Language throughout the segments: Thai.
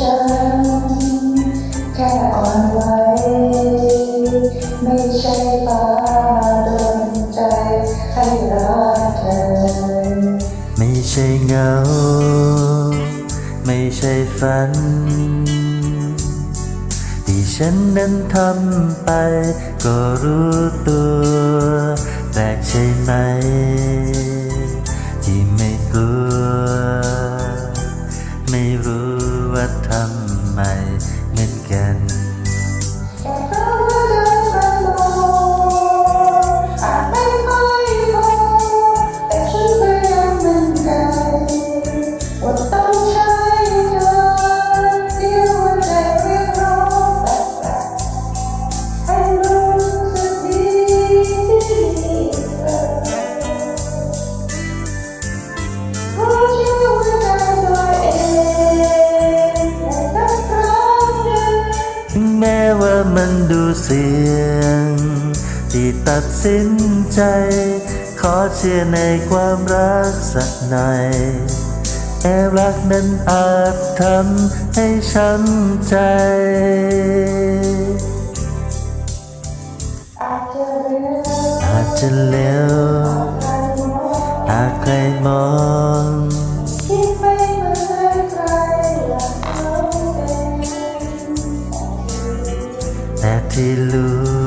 ฉัน แค่อ่อนไหวไม่ใช่ฟ้ามาโดนใจให้รักเธอ ไม่ใช่เงา ไม่ใช่ฝัน ที่ฉันนั้นทำไปก็รู้ตัวแปลกใช่ไหม ที่ตัดสินใจ ขอเชื่อในความรักสักหน่อยแอบรักนั้นอาจทำให้ช้ำใจ อาจจะเร็วอาจเร็วใครมองหากใครมองที่ไม่เหมือนใครหลักเขาเป็นแต่ที่รู้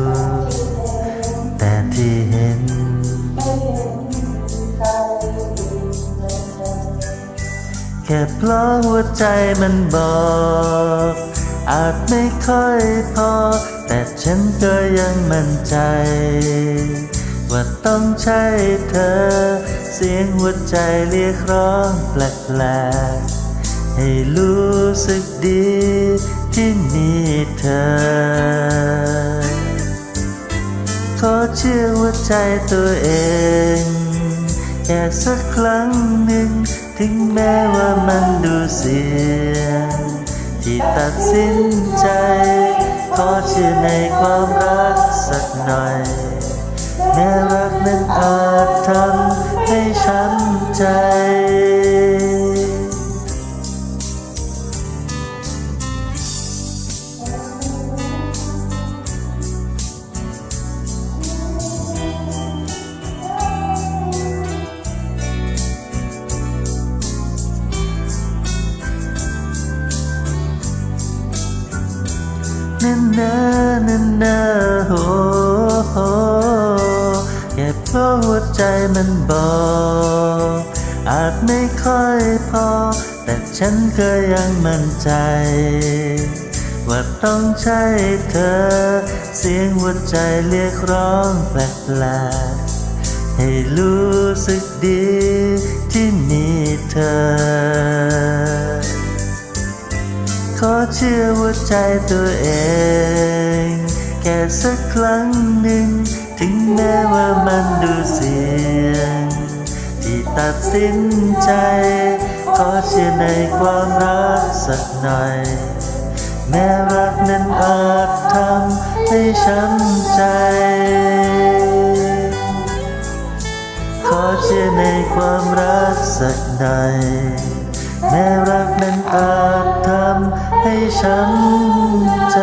ค่เพราะหัวใจมันบอก อาจไม่ค่อยพอ แต่ฉันก็ยังมั่นใจ ว่าต้องใช่เธอ เสียงหัวใจเรียกร้องแปลกๆให้รู้สึกดีที่มีเธอ ขอเชื่อหัวใจตัวเอง ค่สักครั้งหนึ่ง ถึงแม้ว่ามันดูเสี่ยงที่ตัดสินใจ ขอเชื่อในความรักสักหน่อย แม้รักนั้นอาจทำให้ช้ำใจ นั่นนะนั่นโอ้โหแค่เพราะหัวใจมันบอกอาจไม่ค่อยพอ แต่ฉันก็ยังมั่นใจ ว่าต้องใช่เธอ เสียงหัวใจเรียกร้องแปลกๆให้รู้สึกดีที่มีเธอ เชื่อหัวใจตัวเอง แค่สักครั้งหนึ่ง ถึงแม้ว่ามันดูเสี่ยง ที่ตัดสินใจ ขอเชื่อในความรักสักหน่อย แม้รักนั้นอาจทำให้ช้ำใจ ขอเชื่อในความรักสักหน่อย แม้รักนั้นอาจทำให้ช้ำใจ